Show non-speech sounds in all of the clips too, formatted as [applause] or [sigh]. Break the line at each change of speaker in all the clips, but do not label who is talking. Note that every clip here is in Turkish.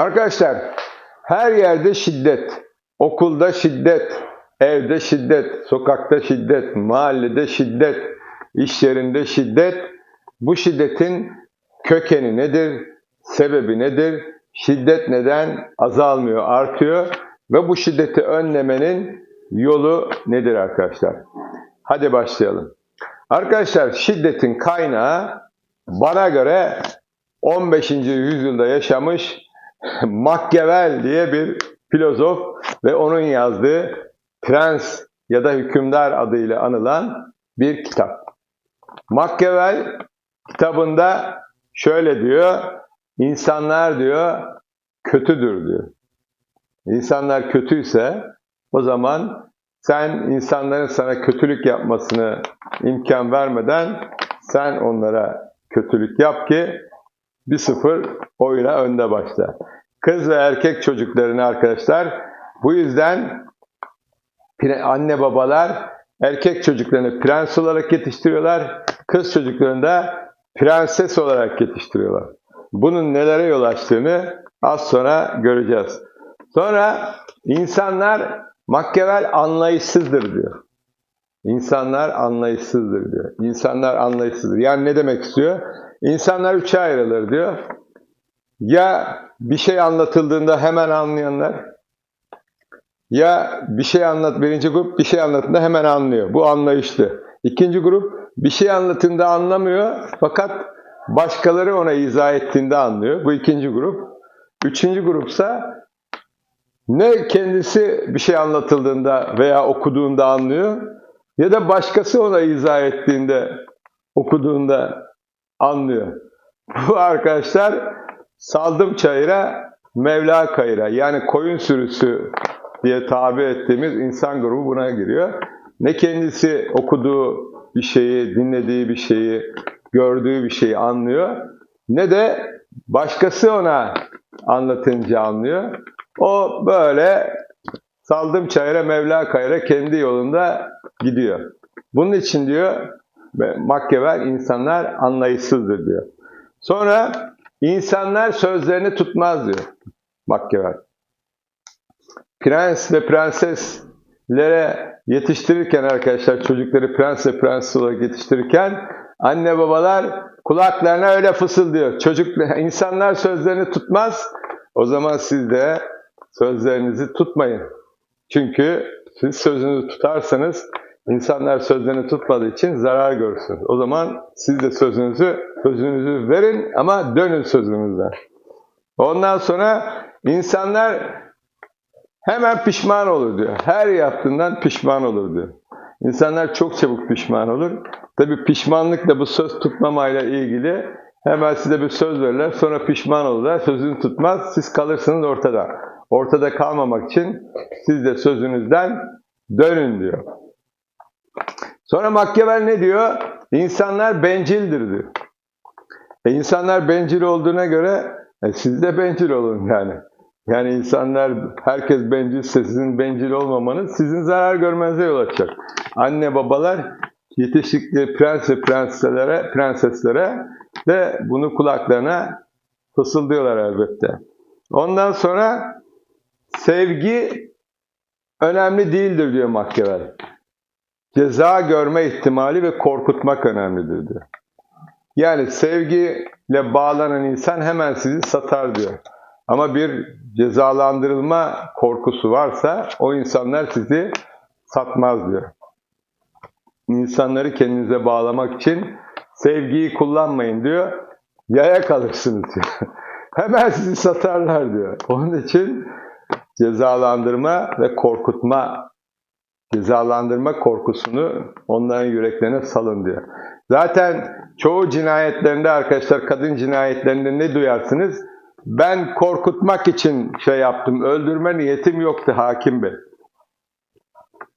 Arkadaşlar her yerde şiddet. Okulda şiddet, evde şiddet, sokakta şiddet, mahallede şiddet, iş yerinde şiddet. Bu şiddetin kökeni nedir? Sebebi nedir? Şiddet neden azalmıyor, artıyor? Ve bu şiddeti önlemenin yolu nedir arkadaşlar? Hadi başlayalım. Arkadaşlar şiddetin kaynağı bana göre 15. yüzyılda yaşamış [laughs] Machiavelli diye bir filozof ve onun yazdığı Prens ya da Hükümdar adıyla anılan bir kitap. Machiavelli kitabında şöyle diyor, insanlar diyor kötüdür diyor. İnsanlar kötüyse o zaman sen insanların sana kötülük yapmasını imkan vermeden sen onlara kötülük yap ki bir sıfır oyuna önde başla. Kız ve erkek çocuklarını arkadaşlar bu yüzden anne babalar erkek çocuklarını prens olarak yetiştiriyorlar. Kız çocuklarını da prenses olarak yetiştiriyorlar. Bunun nelere yol açtığını az sonra göreceğiz. Sonra insanlar Machiavelli anlayışsızdır diyor. İnsanlar anlayışsızdır diyor. İnsanlar anlayışsızdır. Yani ne demek istiyor? İnsanlar üçe ayrılır diyor. Ya bir şey anlatıldığında hemen anlayanlar, ya bir şey anlat, birinci grup bir şey anlattığında hemen anlıyor. Bu anlayışlı. İkinci grup bir şey anlatında anlamıyor fakat başkaları ona izah ettiğinde anlıyor. Bu ikinci grup. Üçüncü grupsa ne kendisi bir şey anlatıldığında veya okuduğunda anlıyor ya da başkası ona izah ettiğinde, okuduğunda anlıyor. Bu arkadaşlar saldım çayıra, Mevla kayıra yani koyun sürüsü diye tabi ettiğimiz insan grubu buna giriyor. Ne kendisi okuduğu bir şeyi, dinlediği bir şeyi, gördüğü bir şeyi anlıyor ne de başkası ona anlatınca anlıyor. O böyle saldım çayıra Mevla kayıra kendi yolunda gidiyor. Bunun için diyor Machiavelli insanlar anlayışsızdır diyor. Sonra insanlar sözlerini tutmaz diyor Machiavelli. Prens ve prenseslere yetiştirirken arkadaşlar çocukları prens ve prenses olarak yetiştirirken anne babalar kulaklarına öyle fısıldıyor. Çocuk [laughs] insanlar sözlerini tutmaz. O zaman siz de sözlerinizi tutmayın. Çünkü siz sözünüzü tutarsanız insanlar sözlerini tutmadığı için zarar görürsünüz. O zaman siz de sözünüzü sözünüzü verin ama dönün sözünüzden. Ondan sonra insanlar hemen pişman olur diyor. Her yaptığından pişman olur diyor. İnsanlar çok çabuk pişman olur. Tabi pişmanlık da bu söz tutmamayla ilgili hemen size bir söz verirler. Sonra pişman olurlar. Sözünü tutmaz. Siz kalırsınız ortada. Ortada kalmamak için siz de sözünüzden dönün diyor. Sonra Machiavelli ne diyor? İnsanlar bencildir diyor. E insanlar bencil olduğuna göre e siz de bencil olun yani. Yani insanlar, herkes bencilse sizin bencil olmamanız sizin zarar görmenize yol açacak. Anne babalar yetiştikleri prens prenseslere, prenseslere de bunu kulaklarına fısıldıyorlar elbette. Ondan sonra sevgi önemli değildir diyor Machiavelli. Ceza görme ihtimali ve korkutmak önemlidir diyor. Yani sevgiyle bağlanan insan hemen sizi satar diyor. Ama bir cezalandırılma korkusu varsa o insanlar sizi satmaz diyor. İnsanları kendinize bağlamak için sevgiyi kullanmayın diyor. Yaya kalırsınız diyor. [laughs] Hemen sizi satarlar diyor. Onun için cezalandırma ve korkutma, cezalandırma korkusunu onların yüreklerine salın diyor. Zaten çoğu cinayetlerinde arkadaşlar kadın cinayetlerinde ne duyarsınız? Ben korkutmak için şey yaptım, öldürme niyetim yoktu hakim bey.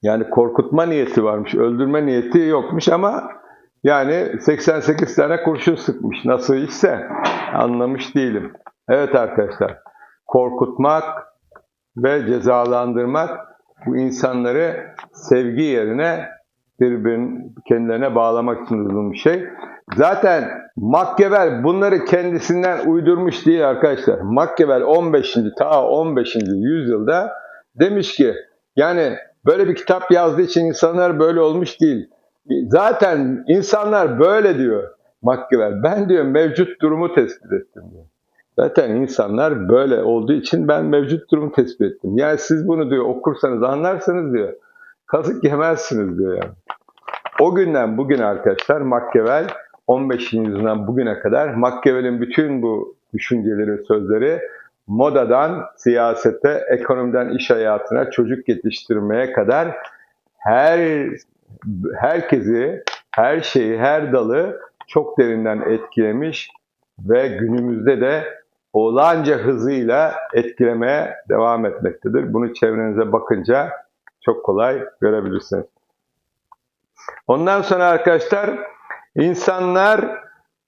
Yani korkutma niyeti varmış, öldürme niyeti yokmuş ama yani 88 tane kurşun sıkmış. Nasıl ise anlamış değilim. Evet arkadaşlar, korkutmak ve cezalandırmak bu insanları sevgi yerine birbirini kendilerine bağlamak için uygun bir şey. Zaten Machiavelli bunları kendisinden uydurmuş değil arkadaşlar. Machiavelli 15. ta 15. yüzyılda demiş ki yani böyle bir kitap yazdığı için insanlar böyle olmuş değil. Zaten insanlar böyle diyor Machiavelli. Ben diyor mevcut durumu tespit ettim diyor. Zaten insanlar böyle olduğu için ben mevcut durumu tespit ettim. Yani siz bunu diyor okursanız anlarsınız diyor. Kazık yemezsiniz diyor yani. O günden bugüne arkadaşlar Machiavelli 15. yüzyıldan bugüne kadar Machiavelli'nin bütün bu düşünceleri, sözleri modadan siyasete, ekonomiden iş hayatına, çocuk yetiştirmeye kadar her herkesi, her şeyi, her dalı çok derinden etkilemiş ve günümüzde de olağanca hızıyla etkilemeye devam etmektedir. Bunu çevrenize bakınca çok kolay görebilirsiniz. Ondan sonra arkadaşlar insanlar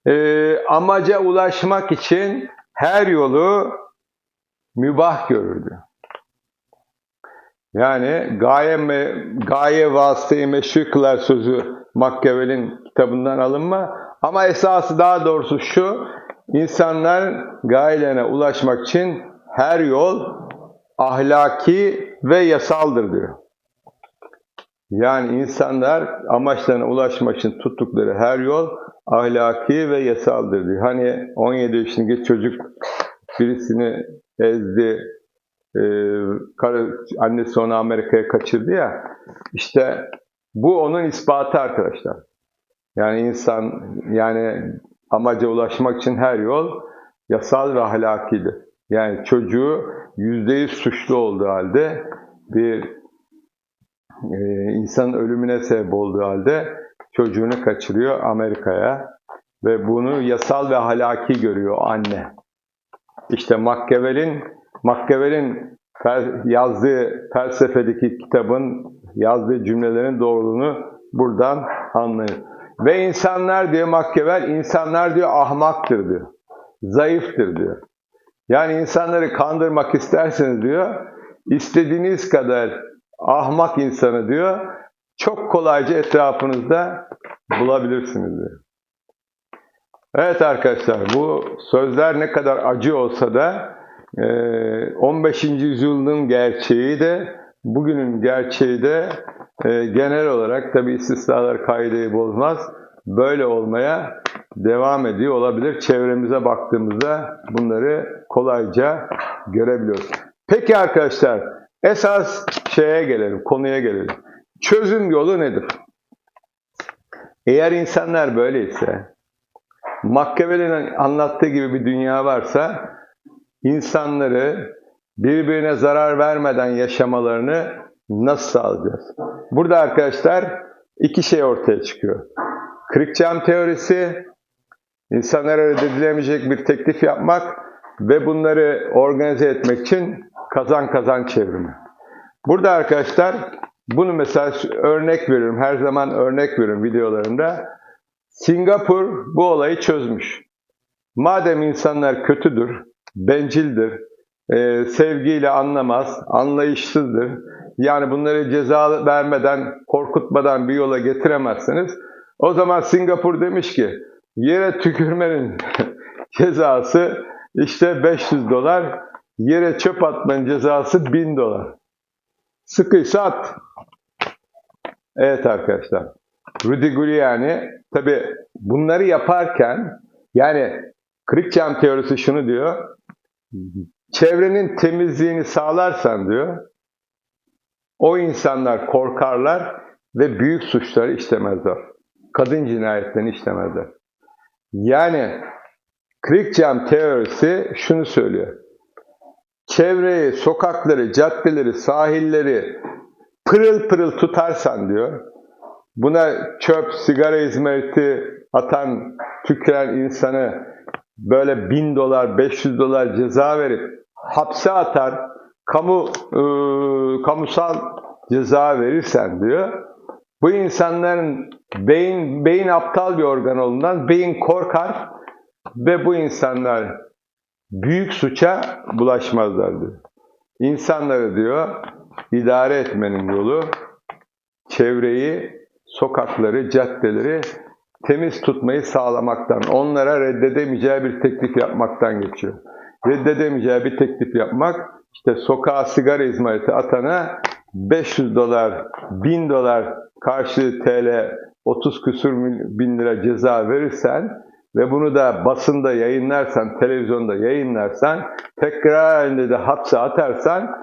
e, amaca ulaşmak için her yolu mübah görürdü. Yani gaye, me, gaye vasıtayı meşhur kılar sözü Machiavelli'nin kitabından alınma. Ama esası daha doğrusu şu, insanlar gayelerine ulaşmak için her yol ahlaki ve yasaldır diyor. Yani insanlar amaçlarına ulaşmak için tuttukları her yol ahlaki ve yasaldır diyor. Hani 17 yaşındaki çocuk birisini ezdi, e, karı, annesi onu Amerika'ya kaçırdı ya, işte bu onun ispatı arkadaşlar. Yani insan, yani amaca ulaşmak için her yol yasal ve ahlakidir. Yani çocuğu yüzde suçlu olduğu halde bir e, insanın ölümüne sebep olduğu halde çocuğunu kaçırıyor Amerika'ya ve bunu yasal ve ahlaki görüyor anne. İşte Machiavelli'nin Machiavelli'nin yazdığı felsefedeki kitabın yazdığı cümlelerin doğruluğunu buradan anlayın. Ve insanlar diyor Machiavelli, insanlar diyor ahmaktır diyor. Zayıftır diyor. Yani insanları kandırmak isterseniz diyor, istediğiniz kadar ahmak insanı diyor, çok kolayca etrafınızda bulabilirsiniz diyor. Evet arkadaşlar bu sözler ne kadar acı olsa da 15. yüzyılın gerçeği de bugünün gerçeği de genel olarak tabi istisnalar kaideyi bozmaz böyle olmaya devam ediyor olabilir. Çevremize baktığımızda bunları kolayca görebiliyoruz. Peki arkadaşlar esas şeye gelelim, konuya gelelim. Çözüm yolu nedir? Eğer insanlar böyleyse, Machiavelli'nin anlattığı gibi bir dünya varsa, insanları birbirine zarar vermeden yaşamalarını nasıl sağlayacağız? Burada arkadaşlar iki şey ortaya çıkıyor. Kırık cam teorisi, insanlara reddedilemeyecek bir teklif yapmak ve bunları organize etmek için kazan kazan çevrimi. Burada arkadaşlar bunu mesela örnek veriyorum. Her zaman örnek veriyorum videolarımda. Singapur bu olayı çözmüş. Madem insanlar kötüdür, bencildir, e, sevgiyle anlamaz, anlayışsızdır. Yani bunları ceza vermeden, korkutmadan bir yola getiremezsiniz. O zaman Singapur demiş ki, yere tükürmenin [laughs] cezası işte 500 dolar, yere çöp atmanın cezası 1000 dolar. Sıkıysa at. Evet arkadaşlar. Rudy Giuliani tabi bunları yaparken yani kırık cam teorisi şunu diyor. Çevrenin temizliğini sağlarsan diyor o insanlar korkarlar ve büyük suçları işlemezler. Kadın cinayetlerini işlemezler. Yani kırık cam teorisi şunu söylüyor. Çevreyi, sokakları, caddeleri, sahilleri pırıl pırıl tutarsan diyor, buna çöp, sigara izmariti atan, tüküren insanı böyle bin dolar, 500 dolar ceza verip hapse atar, kamu e, kamusal ceza verirsen diyor, bu insanların beyin, beyin aptal bir organ olduğundan beyin korkar ve bu insanlar büyük suça bulaşmazlar diyor. İnsanları diyor idare etmenin yolu çevreyi sokakları, caddeleri temiz tutmayı sağlamaktan, onlara reddedemeyeceği bir teklif yapmaktan geçiyor. Reddedemeyeceği bir teklif yapmak, işte sokağa sigara izmariti atana 500 dolar, 1000 dolar karşı TL 30 küsur mil- bin lira ceza verirsen ve bunu da basında yayınlarsan, televizyonda yayınlarsan, tekrar halinde de hapse atarsan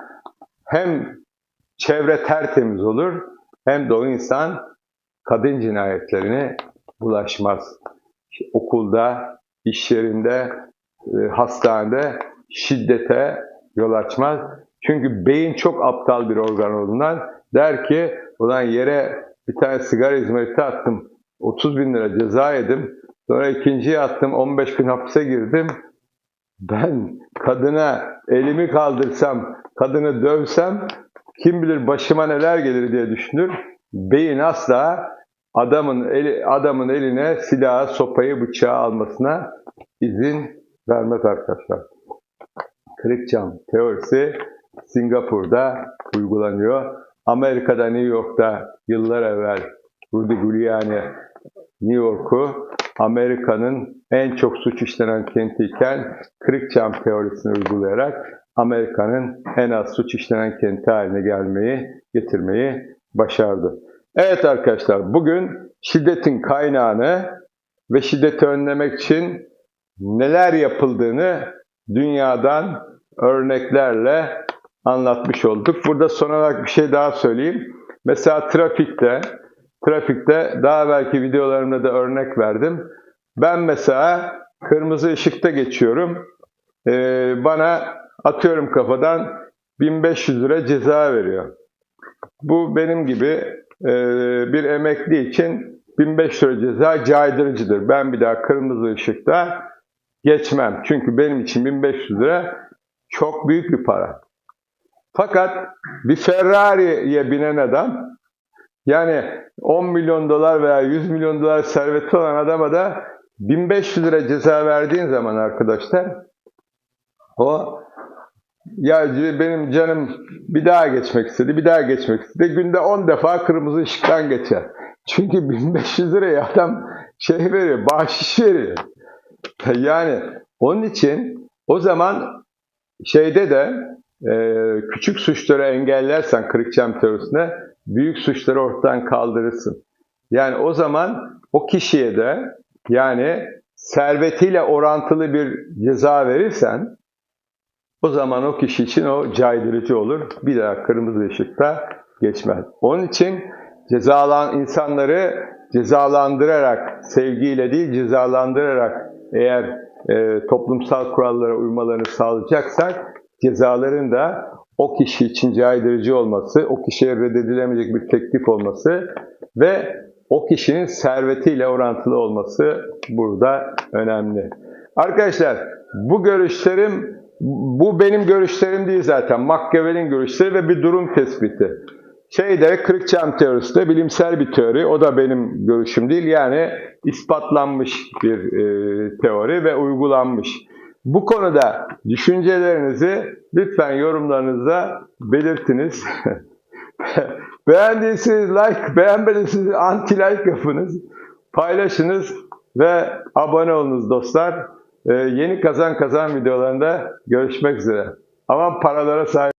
hem çevre tertemiz olur hem de o insan kadın cinayetlerine bulaşmaz. Okulda, iş yerinde, e, hastanede şiddete yol açmaz. Çünkü beyin çok aptal bir organ olduğundan der ki ulan yere bir tane sigara izmariti attım 30 bin lira ceza yedim. Sonra ikinciye attım 15 gün hapse girdim. Ben kadına elimi kaldırsam, kadını dövsem kim bilir başıma neler gelir diye düşünür. Beyin asla adamın eli, adamın eline silahı, sopayı, bıçağı almasına izin vermez arkadaşlar. Kırık cam teorisi Singapur'da uygulanıyor. Amerika'da New York'ta yıllar evvel Rudy Giuliani New York'u Amerika'nın en çok suç işlenen kentiyken kırık cam teorisini uygulayarak Amerika'nın en az suç işlenen kenti haline gelmeyi, getirmeyi başardı. Evet arkadaşlar bugün şiddetin kaynağını ve şiddeti önlemek için neler yapıldığını dünyadan örneklerle anlatmış olduk. Burada son olarak bir şey daha söyleyeyim. Mesela trafikte, trafikte daha belki videolarımda da örnek verdim. Ben mesela kırmızı ışıkta geçiyorum. Ee, bana atıyorum kafadan 1500 lira ceza veriyor. Bu benim gibi e, bir emekli için 1500 lira ceza caydırıcıdır. Ben bir daha kırmızı ışıkta geçmem. Çünkü benim için 1500 lira çok büyük bir para. Fakat bir Ferrari'ye binen adam yani 10 milyon dolar veya 100 milyon dolar serveti olan adama da 1500 lira ceza verdiğin zaman arkadaşlar o ya benim canım bir daha geçmek istedi, bir daha geçmek istedi. Günde 10 defa kırmızı ışıktan geçer. Çünkü 1500 liraya adam şey veriyor, bahşiş veriyor. Yani onun için o zaman şeyde de e, küçük suçları engellersen kırık cam teorisine büyük suçları ortadan kaldırırsın. Yani o zaman o kişiye de yani servetiyle orantılı bir ceza verirsen o zaman o kişi için o caydırıcı olur. Bir daha kırmızı ışıkta geçmez. Onun için cezalan insanları cezalandırarak, sevgiyle değil cezalandırarak eğer e, toplumsal kurallara uymalarını sağlayacaksak cezaların da o kişi için caydırıcı olması, o kişiye reddedilemeyecek bir teklif olması ve o kişinin servetiyle orantılı olması burada önemli. Arkadaşlar bu görüşlerim, bu benim görüşlerim değil zaten. Machiavelli'nin görüşleri ve bir durum tespiti. Şeyde kırık cam teorisi de bilimsel bir teori. O da benim görüşüm değil. Yani ispatlanmış bir e, teori ve uygulanmış. Bu konuda düşüncelerinizi lütfen yorumlarınızda belirtiniz. [laughs] Beğendiyseniz like, beğenmediyseniz anti like yapınız. Paylaşınız ve abone olunuz dostlar. Ee, yeni kazan kazan videolarında görüşmek üzere. Ama paralara sahip